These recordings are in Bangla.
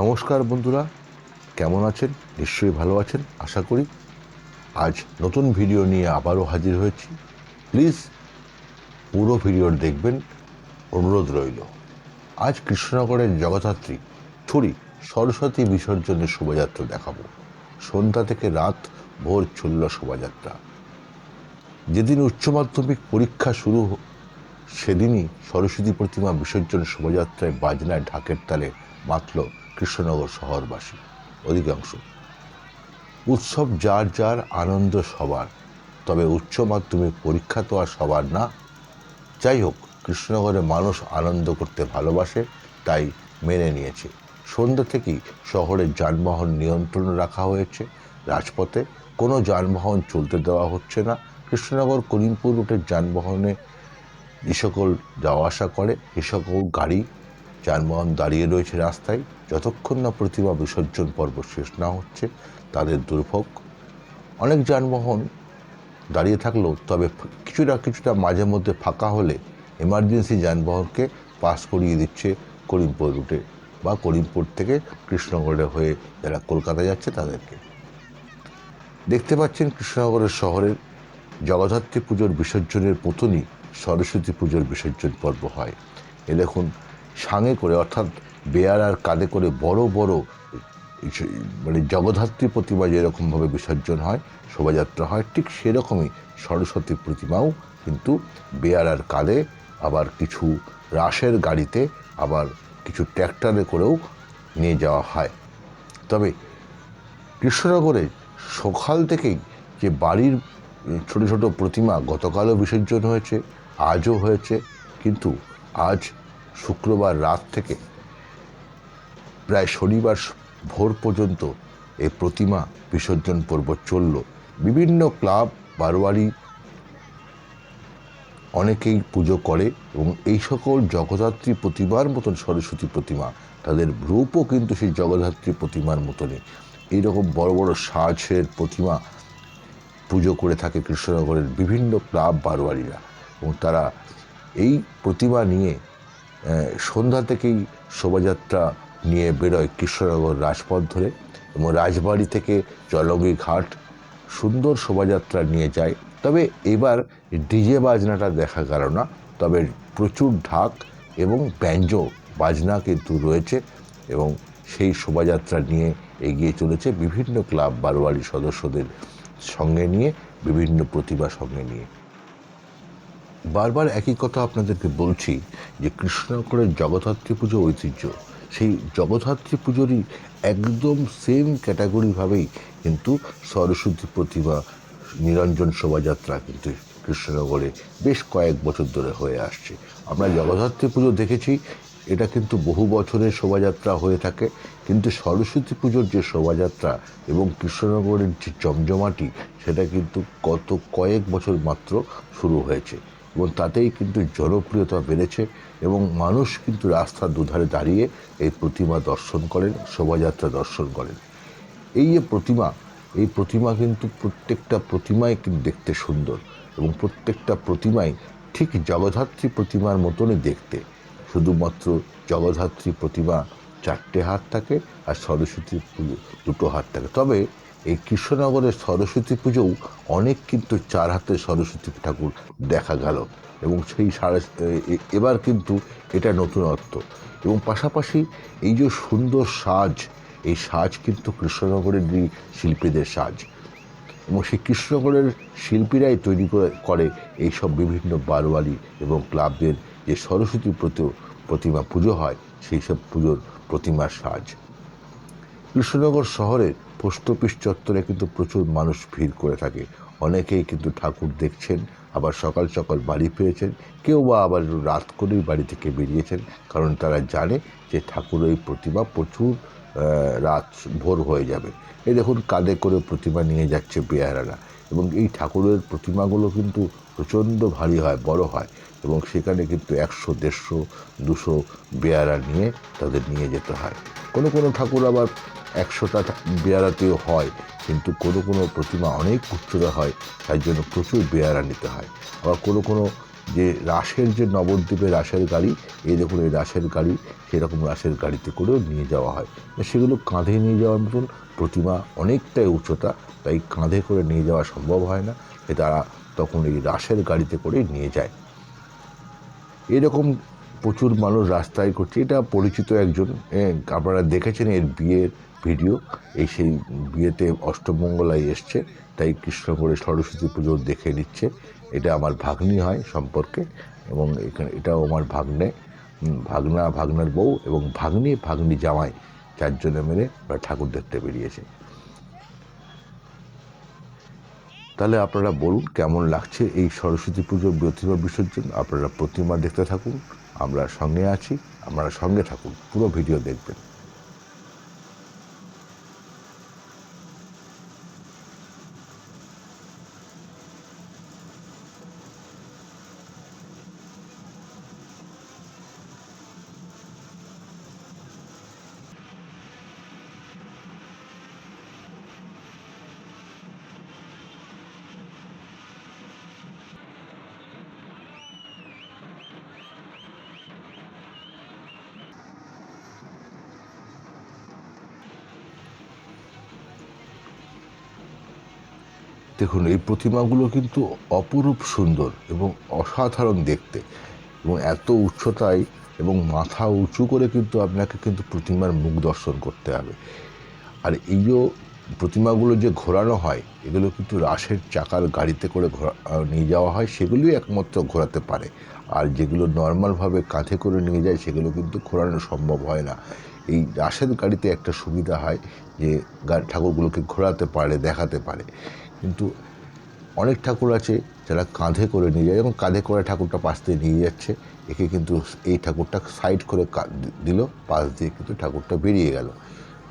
নমস্কার বন্ধুরা, কেমন আছেন? নিশ্চয়ই ভালো আছেন, আশা করি। আজ নতুন ভিডিও নিয়ে আবারও হাজির হয়েছি। প্লিজ পুরো ভিডিও দেখবেন, অনুরোধ রইল। আজ কৃষ্ণনগরের জগদ্ধাত্রী ছুরি সরস্বতী বিসর্জনের শোভাযাত্রা দেখাবো। সন্ধ্যা থেকে রাত ভোর চলল শোভাযাত্রা। যেদিন উচ্চ মাধ্যমিক পরীক্ষা শুরু সেদিনই সরস্বতী প্রতিমা বিসর্জন শোভাযাত্রায় বাজনায় ঢাকের তালে মাতল কৃষ্ণনগর শহরবাসী, অধিকাংশ। উৎসব যার যার আনন্দ সবার, তবে উচ্চ মাধ্যমিক পরীক্ষা তো আর সবার না। যাই হোক, কৃষ্ণনগরে মানুষ আনন্দ করতে ভালোবাসে, তাই মেনে নিয়েছে। সন্ধ্যা থেকেই শহরে যানবাহন নিয়ন্ত্রণ রাখা হয়েছে। রাজপথে কোনো যানবাহন চলতে দেওয়া হচ্ছে না। কৃষ্ণনগর করিমপুর রুটের যানবাহনে যে সকল যাওয়া আসা করে এ সকল গাড়ি যানবাহন দাঁড়িয়ে রয়েছে রাস্তায়। যতক্ষণ না প্রতিমা বিসর্জন পর্ব শেষ না হচ্ছে, তাদের দুর্ভোগ। অনেক যানবাহন দাঁড়িয়ে থাকলেও তবে কিছুটা কিছুটা মাঝে মধ্যে ফাঁকা হলে এমার্জেন্সি যানবাহনকে পাস করিয়ে দিচ্ছে করিমপুর রুটে বা করিমপুর থেকে কৃষ্ণনগরে হয়ে যারা কলকাতা যাচ্ছে তাদেরকে। দেখতে পাচ্ছেন কৃষ্ণনগরের শহরের জগদ্ধাত্রী পুজোর বিসর্জনের মতনই সরস্বতী পুজোর বিসর্জন পর্ব হয়। এ দেখুন সাঙে করে, অর্থাৎ বেয়ারার কাঁধে করে বড় বড় মানে জগদ্ধাত্রী প্রতিমা যেরকমভাবে বিসর্জন হয়, শোভাযাত্রা হয়, ঠিক সেরকমই সরস্বতী প্রতিমাও কিন্তু বেয়ারার কাঁধে, আবার কিছু রাসের গাড়িতে, আবার কিছু ট্র্যাক্টরে করেও নিয়ে যাওয়া হয়। তবে কৃষ্ণনগরে সকাল থেকেই যে বাড়ির ছোট ছোট প্রতিমা গতকালও বিসর্জন হয়েছে, আজও হয়েছে, কিন্তু আজ শুক্রবার রাত থেকে প্রায় শনিবার ভোর পর্যন্ত এই প্রতিমা বিসর্জন পর্ব চলল। বিভিন্ন ক্লাব, বারোয়ারি অনেকেই পুজো করে এবং এই সকল জগদ্ধাত্রী প্রতিমার মতন সরস্বতী প্রতিমা, তাদের রূপও কিন্তু সেই জগদ্ধাত্রী প্রতিমার মতনই। এইরকম বড় বড় সাজের প্রতিমা পুজো করে থাকে কৃষ্ণনগরের বিভিন্ন ক্লাব, বারোয়ারিরা এবং তারা এই প্রতিমা নিয়ে সন্ধ্যা থেকেই শোভাযাত্রা নিয়ে বেরোয় কৃষ্ণনগর রাজপথ ধরে এবং রাজবাড়ি থেকে জলঙ্গি ঘাট। সুন্দর শোভাযাত্রা নিয়ে যায়। তবে এবার ডিজে বাজনাটা দেখা গেল না। তবে প্রচুর ঢাক এবং ব্যঞ্জ বাজনা কিন্তু রয়েছে এবং সেই শোভাযাত্রা নিয়ে এগিয়ে চলেছে বিভিন্ন ক্লাব, বারোয়ারি সদস্যদের সঙ্গে নিয়ে, বিভিন্ন প্রতিভা সঙ্গে নিয়ে। বারবার একই কথা আপনাদেরকে বলছি যে কৃষ্ণনগরের জগদ্ধাত্রী পুজো ঐতিহ্য। সেই জগদ্ধাত্রী পুজোরই একদম সেম ক্যাটাগরিভাবেই কিন্তু সরস্বতী প্রতিমা, নিরঞ্জন শোভাযাত্রা কিন্তু কৃষ্ণনগরে বেশ কয়েক বছর ধরে হয়ে আসছে। আমরা জগদ্ধাত্রী পুজো দেখেছি, এটা কিন্তু বহু বছরের শোভাযাত্রা হয়ে থাকে, কিন্তু সরস্বতী পুজোর যে শোভাযাত্রা এবং কৃষ্ণনগরের যে জমজমাটি, সেটা কিন্তু গত কয়েক বছর মাত্র শুরু হয়েছে। এবং তাতেই কিন্তু জনপ্রিয়তা বেড়েছে এবং মানুষ কিন্তু রাস্তার দুধারে দাঁড়িয়ে এই প্রতিমা দর্শন করেন, শোভাযাত্রা দর্শন করেন। এই যে প্রতিমা, এই প্রতিমা কিন্তু প্রত্যেকটা প্রতিমাই কিন্তু দেখতে সুন্দর এবং প্রত্যেকটা প্রতিমাই ঠিক জগদ্ধাত্রী প্রতিমার মতনই দেখতে। শুধুমাত্র জগদ্ধাত্রী প্রতিমা চারটে হাত থাকে আর সরস্বতী দুটো হাত থাকে। তবে এই কৃষ্ণনগরের সরস্বতী পুজোও অনেক কিন্তু চার হাতের সরস্বতী ঠাকুর দেখা গেল। এবং সেই এ- এবার কিন্তু এটা নতুনত্ব। এবং পাশাপাশি এই যে সুন্দর সাজ, এই সাজ কিন্তু কৃষ্ণনগরেরই শিল্পীদের সাজ। এবং সেই কৃষ্ণনগরের শিল্পীরাই তৈরি করে- করে এইসব বিভিন্ন বারোয়ারি এবং ক্লাবদের যে সরস্বতী প্রতি- প্রতিমা পুজো হয়, সেই সব পুজোর প্রতিমার সাজ। কৃষ্ণনগর শহরের পোস্ট অফিস চত্বরে কিন্তু প্রচুর মানুষ ভিড় করে থাকে। অনেকেই কিন্তু ঠাকুর দেখছেন, আবার সকাল সকাল বাড়ি ফিরেছেন, কেউ বা আবার রাত করেই বাড়ি থেকে বেরিয়েছেন, কারণ তারা জানে যে ঠাকুরের এই প্রতিমা প্রচুর রাত ভোর হয়ে যাবে। এই দেখুন কাঁধে করে প্রতিমা নিয়ে যাচ্ছে বেয়ারারা এবং এই ঠাকুরের প্রতিমাগুলো কিন্তু প্রচণ্ড ভারী হয়, বড় হয় এবং সেখানে কিন্তু একশো, দেড়শো, দুশো বেয়ারা নিয়ে তাদের নিয়ে যেতে হয়। কোনো কোনো ঠাকুর আবার একশোটা বেয়ারাতেও হয়, কিন্তু কোনো কোনো প্রতিমা অনেক উচ্চতা হয় তাই জন্য প্রচুর বেয়ারা নিতে হয়। আবার কোনো কোনো যে রাসের যে নবদ্বীপে রাসের গাড়ি, এই দেখুন, এই রাসের গাড়ি, সেরকম রাসের গাড়িতে করেও নিয়ে যাওয়া হয়। সেগুলো কাঁধে নিয়ে যাওয়ার মতন প্রতিমা অনেকটাই উচ্চতা, তাই কাঁধে করে নিয়ে যাওয়া সম্ভব হয় না, এ তারা তখন এই রাসের গাড়িতে করে নিয়ে যায়। এরকম প্রচুর মানুষ রাস্তায় করছে, এটা পরিচিত একজন আপনারা দেখেছেন এর বিয়ের ভিডিও, এই সেই বিয়েতে অষ্টমঙ্গলায় এসছে, তাই কৃষ্ণগড়ে সরস্বতী পুজো দেখে নিচ্ছে। এটা আমার ভাগ্নি হয় সম্পর্কে, এবং এখানে এটাও আমার ভাগ্নে ভাগনা, ভাগনার বউ এবং ভাগ্নি ভাগ্নি জামাই চারজনে মিলে ওরা ঠাকুর দেখতে বেরিয়েছে। তাহলে আপনারা বলুন, কেমন লাগছে এই সরস্বতী পুজোর প্রতিমা বিসর্জন? আপনারা প্রতিমা দেখতে থাকুন, আমরা সঙ্গে আছি, আপনারা সঙ্গে থাকুন, পুরো ভিডিও দেখবেন। দেখুন, এই প্রতিমাগুলো কিন্তু অপরূপ সুন্দর এবং অসাধারণ দেখতে। এবং এত উচ্চতায় এবং মাথা উঁচু করে কিন্তু আপনাকে কিন্তু প্রতিমার মুখ দর্শন করতে হবে। আর এই যে প্রতিমাগুলো যে ঘোরানো হয়, এগুলো কিন্তু রাসের চাকার গাড়িতে করে ঘোরা নিয়ে যাওয়া হয়, সেগুলোই একমাত্র ঘোরাতে পারে। আর যেগুলো নর্মালভাবে কাঁধে করে নিয়ে যায়, সেগুলো কিন্তু ঘোরানো সম্ভব হয় না। এই রাসের গাড়িতে একটা সুবিধা হয় যে ঠাকুরগুলোকে ঘোরাতে পারে, দেখাতে পারে। কিন্তু অনেক ঠাকুর আছে যারা কাঁধে করে নিয়ে যায় এবং কাঁধে করে ঠাকুরটা পাশ দিয়ে নিয়ে যাচ্ছে। একে কিন্তু এই ঠাকুরটা সাইড করে দিল, পাশ দিয়ে কিন্তু ঠাকুরটা বেরিয়ে গেল।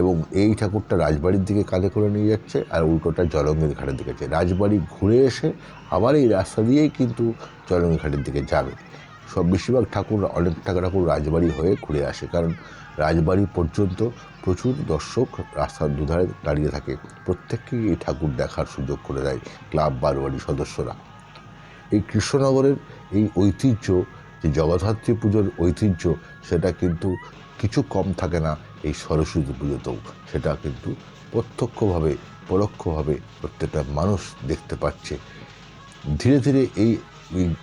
এবং এই ঠাকুরটা রাজবাড়ির দিকে কাঁধে করে নিয়ে যাচ্ছে আর উল্টোটা জলঙ্গের ঘাটের দিকে যাচ্ছে। রাজবাড়ি ঘুরে এসে আবার এই রাস্তা দিয়েই কিন্তু জলঙ্গের ঘাটের দিকে যাবে। সব বেশিরভাগ ঠাকুর, অনেক টাকা ঠাকুর রাজবাড়ি হয়ে ঘুরে আসে। কারণ রাজবাড়ি পর্যন্ত প্রচুর দর্শক রাস্তার দুধারে দাঁড়িয়ে থাকে। প্রত্যেককেই এই ঠাকুর দেখার সুযোগ করে দেয় ক্লাব বারোয়ারি সদস্যরা। এই কৃষ্ণনগরের এই ঐতিহ্য, যে জগদ্ধাত্রী পুজোর ঐতিহ্য, সেটা কিন্তু কিছু কম থাকে না এই সরস্বতী পুজোতেও। সেটা কিন্তু প্রত্যক্ষভাবে, পরোক্ষভাবে প্রত্যেকটা মানুষ দেখতে পাচ্ছে। ধীরে ধীরে এই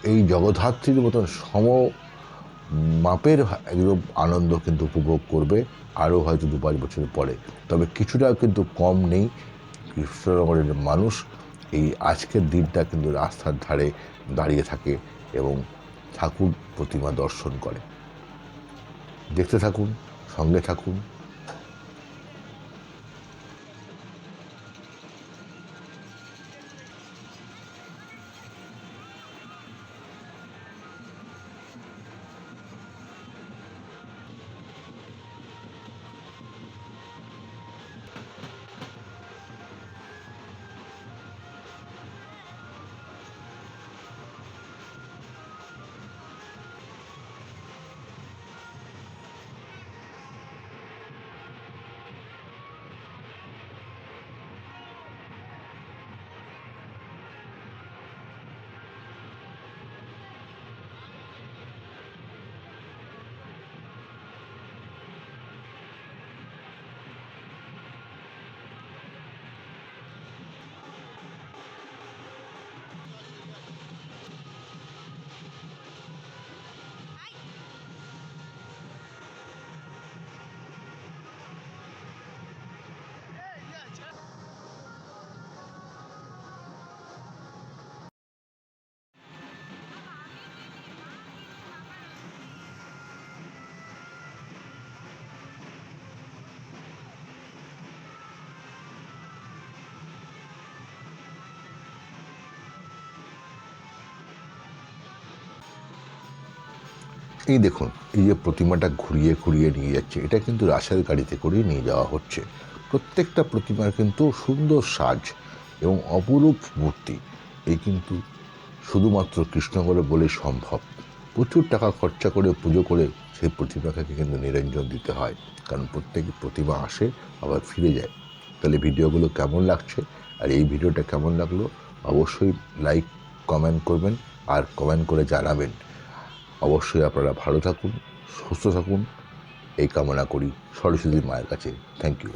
এই- জগদ্ধাত্রীর মতন সম মাপের একদম আনন্দ কিন্তু উপভোগ করবে আরও হয়তো দু পাঁচ বছর পরে। তবে কিছুটা কিন্তু কম নেই। কৃষ্ণনগরের মানুষ এই আজকের দিনটা কিন্তু রাস্তার ধারে দাঁড়িয়ে থাকে এবং ঠাকুর প্রতিমা দর্শন করে। দেখতে থাকুন, সঙ্গে থাকুন। এই দেখুন, এই যে প্রতিমাটা ঘুরিয়ে ঘুরিয়ে নিয়ে যাচ্ছে, এটা কিন্তু রাসের গাড়িতে করেই নিয়ে যাওয়া হচ্ছে। প্রত্যেকটা প্রতিমার কিন্তু সুন্দর সাজ এবং অপরূপ মূর্তি। এই কিন্তু শুধুমাত্র কৃষ্ণগড়ে বলে সম্ভব। প্রচুর টাকা খরচা করে পুজো করে সেই প্রতিমাকে কিন্তু নিরঞ্জন দিতে হয়। কারণ প্রত্যেক প্রতিমা আসে, আবার ফিরে যায়। তাহলে ভিডিওগুলো কেমন লাগছে? আর এই ভিডিওটা কেমন লাগল? অবশ্যই লাইক, কমেন্ট করবেন। আর কমেন্ট করে জানাবেন অবশ্যই আপনারা ভালো থাকুন সুস্থ থাকুন। এই কামনা করি সরস্বতী মায়ের কাছে। Thank you